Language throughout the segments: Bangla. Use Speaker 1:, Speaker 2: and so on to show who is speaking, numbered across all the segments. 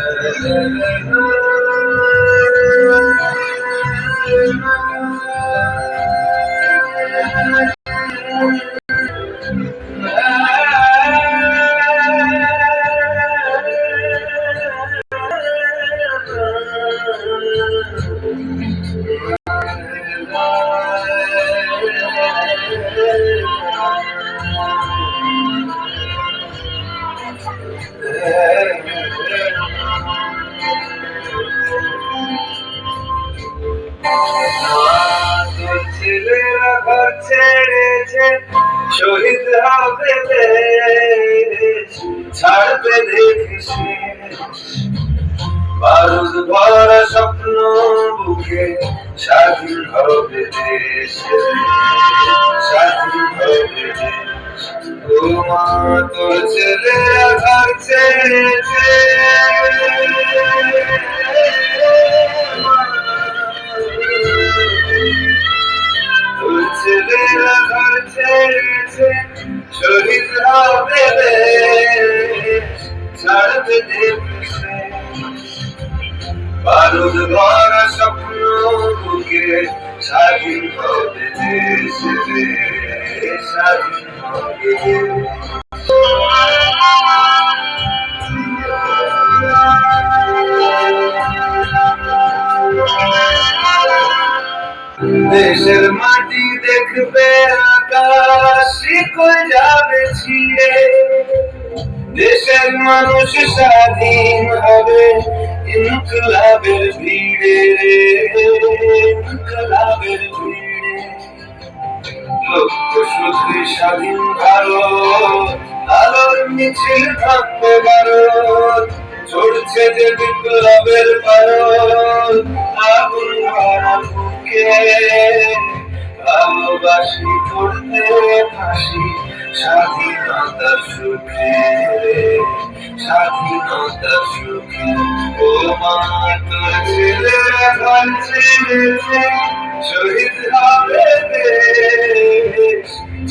Speaker 1: Yeah. ছেলেরা ঘর ছেড়েছে, শহীদ হবে ছাড়বে দেখেছে বারুদ স্বপ্ন বুকে স্বাধীন হবে দেশে। স্বাধীন হবে ও মা, তোর বারুদ ভরা স্বপ্ন বুকে স্বাধীন হবে দেশ স্বাধীন হবে দেশের মাটি দেখবে আকাশ কই যাবে ছিঁড়ে? দেশের মানুষ স্বাধীন হবে ইনকলাবের ভিড়ে ইনকলাবের ভিড়ে। লক্ষ্য শুধুই স্বাধীন ভারত, আলোর মিছিল থাকবে ভারত চড়ছে যে বিপ্লবের পারদ, আগুন ভরা বুকে। ভালোবাসি করতে ফাঁসি স্বাধীনতার সুখে স্বাধীনতার সুখে ও মা তোর ছেলেরা ঘর ছেড়েছে শহীদ হবে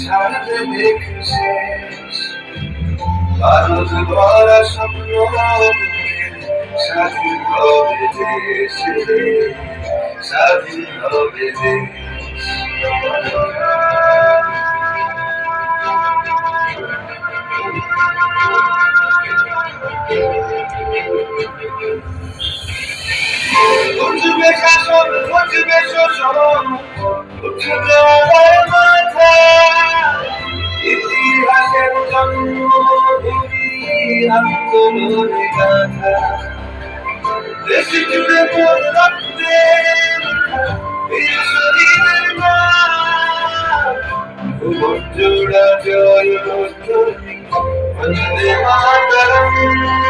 Speaker 1: ছাড়বে দেখছে ভারত ভরা স্বপ্ন স্বাধীন হবে দেশ স্বাধীন হবে দেশ উঠবে শাসন উঠবে শোষণ উঠবে মাথা ইতিহাসের জন্মভূমি আন্দোলন গাথা দেশ জুড়ে মোর রক্তে শহীদের নাম ভুবন জোড়া জয় Thank you.